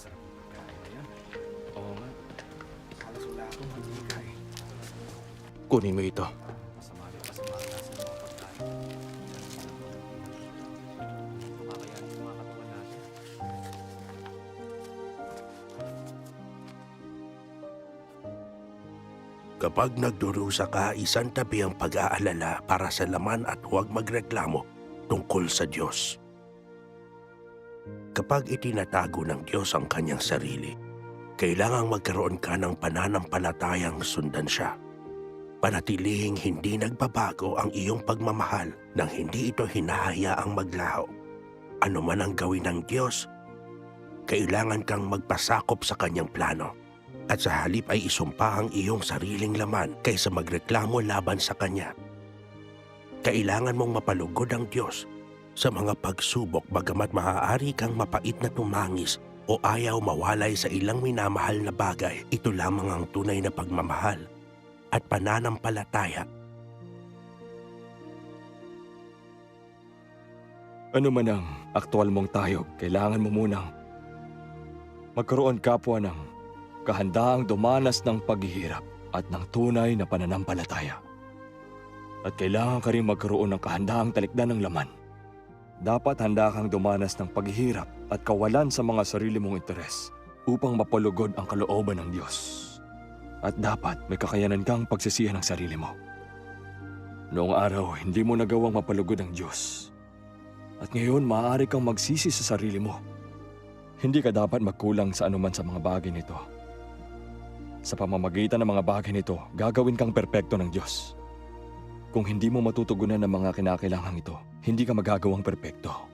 Masarap yung pagkain na yan. Oo nga. Halos wala akong mantika eh. Kunin mo ito. Masama yung kasama ang lasa ng mga pagkain. Makakayanin yung mga katawan natin. Kapag nagdurusa ka, isang tabi ang pag-aalala para sa laman at huwag magreklamo tungkol sa Diyos. Kapag itinatago ng Diyos ang kanyang sarili, kailangang magkaroon ka ng pananampalatayang sundan siya. Panatilihing hindi nagbabago ang iyong pagmamahal nang hindi ito hinahayaang maglaho. Ano man ang gawin ng Diyos, kailangan kang magpasakop sa kanyang plano at sa halip ay isumpa ang iyong sariling laman kaysa magreklamo laban sa Kanya. Kailangan mong mapalugod ang Diyos sa mga pagsubok bagamat maaari kang mapait na tumangis o ayaw mawalay sa ilang minamahal na bagay. Ito lamang ang tunay na pagmamahal at pananampalataya. Ano man ang aktwal mong tayo, kailangan mo munang magkaroon kapwa ng kahandaang dumanas ng paghihirap at ng tunay na pananampalataya. At kailangan ka rin magkaroon ng kahandaang talikdan ng laman. Dapat handa kang dumanas ng paghihirap at kawalan sa mga sarili mong interes upang mapalugod ang kalooban ng Diyos. At dapat may kakayanan kang pagsisihan ng sarili mo. Noong araw, hindi mo nagawang mapalugod ang Diyos. At ngayon, maaari kang magsisi sa sarili mo. Hindi ka dapat magkulang sa anuman sa mga bagay nito. Sa pamamagitan ng mga bagay nito, gagawin kang perpekto ng Diyos. Kung hindi mo matutugunan ang mga kinakailangan ito, hindi ka magagawang perpekto.